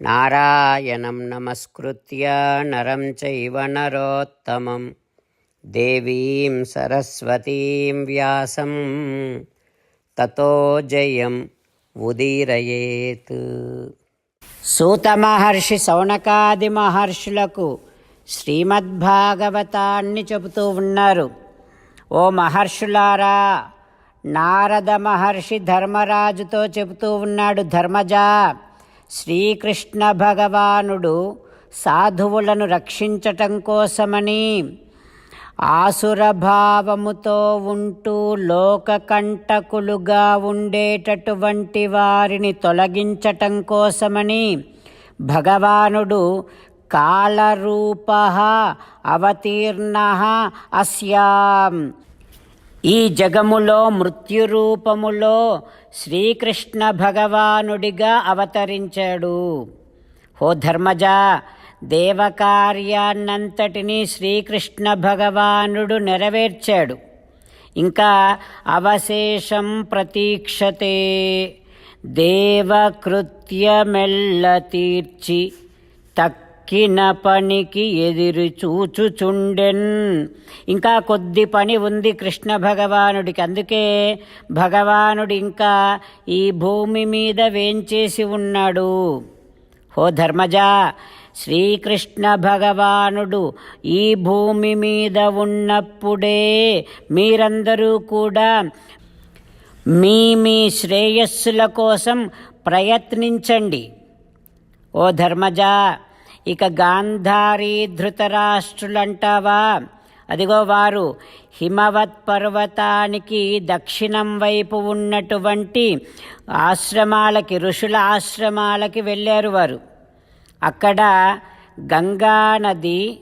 నారాయణం నమస్కృత్య నరం చైవ నరోత్తమం దేవీం సరస్వతీం వ్యాసం తతో జయం ఉదీరయేత్ సూత మహర్షి సౌనకాది మహర్షులకు శ్రీమద్భాగవతాన్ని చెబుతూ ఉన్నారు। ఓ మహర్షులారా నారద మహర్షి ధర్మరాజుతో చెబుతూ ఉన్నాడు ధర్మజా। శ్రీకృష్ణ భగవానుడు సాధువులను రక్షించటం కోసమని ఆసురభావముతో ఉంటూ లోకకంటకులుగా ఉండేటటువంటి వారిని తొలగించటం కోసమని భగవానుడు కాళరూప అవతీర్ణ అస్యాం. ఈ జగములో మృత్యురూపములో శ్రీకృష్ణ భగవానుడిగా అవతరించాడు. హో ధర్మజ దేవకార్యాన్నంతటినీ శ్రీకృష్ణ భగవానుడు నెరవేర్చాడు. ఇంకా అవశేషం ప్రతీక్షతే. దేవకృత్యమెల్ల తీర్చి తక్కిన పనికి ఎదురు చూచుచుండెన్. ఇంకా కొద్ది పని ఉంది కృష్ణ భగవానుడికి. అందుకే భగవానుడు ఇంకా ఈ భూమి మీద వేంచేసి ఉన్నాడు. హో ధర్మజా శ్రీకృష్ణ భగవానుడు ఈ భూమి మీద ఉన్నప్పుడే మీరందరూ కూడా మీ మీ శ్రేయస్సుల కోసం ప్రయత్నించండి. ఓ ధర్మజా ఇక గాంధారీ ధృతరాష్ట్రులంటావా? అదిగో వారు హిమవత్ పర్వతానికి దక్షిణం వైపు ఉన్నటువంటి ఆశ్రమాలకి ఋషుల ఆశ్రమాలకి వెళ్ళారు వారు. అక్కడ గంగా నది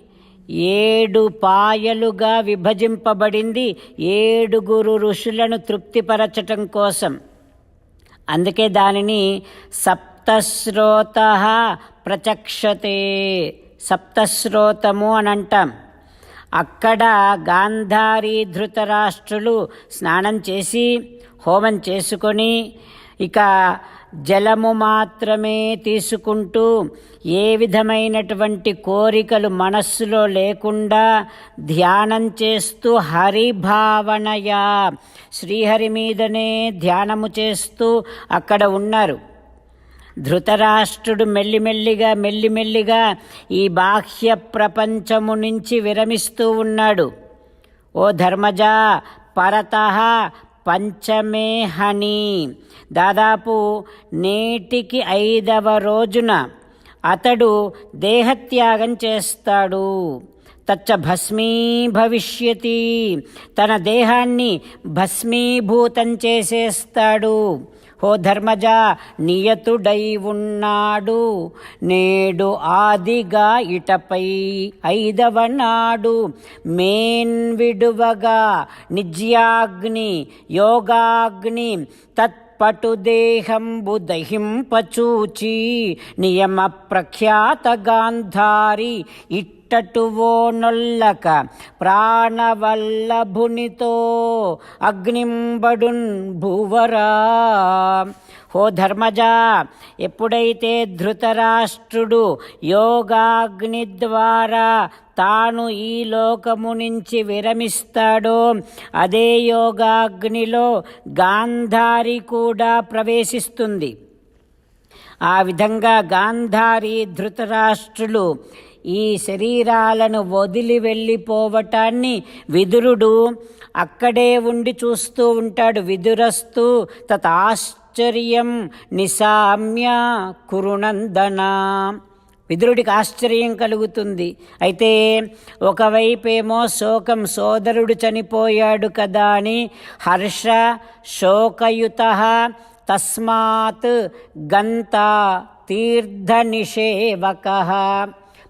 ఏడు పాయలుగా విభజింపబడింది ఏడుగురు ఋషులను తృప్తిపరచటం కోసం. అందుకే దానిని సప్తశ్రోత ప్రచక్షతే సప్తశ్రోతము అని అంటాం అక్కడ గాంధారి ధృతరాష్ట్రులు స్నానం చేసి హోమం చేసుకొని ఇక జలము మాత్రమే తీసుకుంటూ ఏ విధమైనటువంటి కోరికలు మనస్సులో లేకుండా ధ్యానం చేస్తూ హరిభావనయా శ్రీహరి మీదనే ధ్యానము చేస్తూ అక్కడ ఉన్నారు. ధృతరాష్ట్రుడు మెల్లిమెల్లిగా మెల్లిమెల్లిగా ఈ బాహ్య ప్రపంచము నుంచి విరమిస్తూ ఉన్నాడు. ఓ ధర్మజా పరత పంచమే హని. దాదాపు నేటికి ఐదవ రోజున అతడు దేహత్యాగం చేస్తాడు. తచ్చ భస్మీభవిష్యతి తన దేహాన్ని భస్మీభూతం చేసేస్తాడు. ఓ ధర్మజ నియతుడై ఉన్నాడు. నేడు ఆదిగా ఇటపై ఐదవ నాడు మేన్ విడువగా నిజ్యాగ్ని యోగాగ్ని తత్ పటుదేహంబు దహింపచూచి నియమ ప్రఖ్యాత గాంధారి ఇట్టటువో నొల్లక ప్రాణవల్లభునితో అగ్నింబడున్ భూవరా. ఓ ధర్మజా ఎప్పుడైతే ధృతరాష్ట్రుడు యోగాగ్ని ద్వారా తాను ఈ లోకము నుంచి విరమిస్తాడో అదే యోగాగ్నిలో గాంధారి కూడా ప్రవేశిస్తుంది. ఆ విధంగా గాంధారి ధృతరాష్ట్రులు ఈ శరీరాలను వదిలి వెళ్ళిపోవటాన్ని విదురుడు అక్కడే ఉండి చూస్తూ ఉంటాడు. విదురస్తు తతాశ్చర్యం నిశామ్య కురునందన. విదురుడికి ఆశ్చర్యం కలుగుతుంది. అయితే ఒకవైపేమో శోకం సోదరుడు చనిపోయాడు కదా అని హర్ష శోకయుత తస్మాత్ గంత తీర్థనిషేవక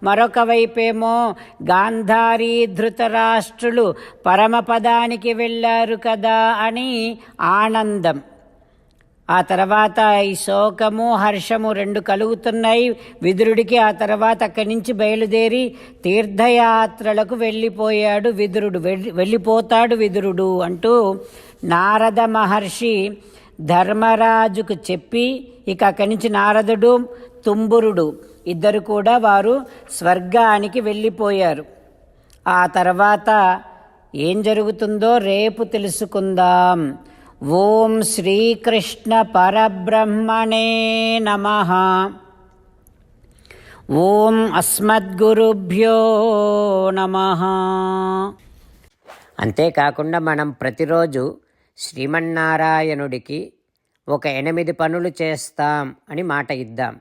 మరొక వైపేమో గాంధారీ ధృతరాష్ట్రులు పరమపదానికి వెళ్ళారు కదా అని ఆనందం. ఆ తర్వాత ఈ శోకము హర్షము రెండు కలుగుతున్నాయి. విదురుడికి ఆ తర్వాత అక్కడి నుంచి బయలుదేరి తీర్థయాత్రలకు వెళ్ళిపోయాడు విదురుడు. వెళ్ళి వెళ్ళిపోతాడు విదురుడు అంటూ నారద మహర్షి ధర్మరాజుకు చెప్పి ఇక అక్కడి నుంచి నారదుడు తుంబురుడు ఇద్దరు కూడా వారు స్వర్గానికి వెళ్ళిపోయారు. ఆ తర్వాత ఏం జరుగుతుందో రేపు తెలుసుకుందాం. ఓం శ్రీకృష్ణ పరబ్రహ్మణే నమ. ఓం అస్మద్గురుభ్యో నమ. అంతేకాకుండా మనం ప్రతిరోజు శ్రీమన్నారాయణుడికి ఒక ఎనిమిది పనులు చేస్తాం అని మాట ఇద్దాం.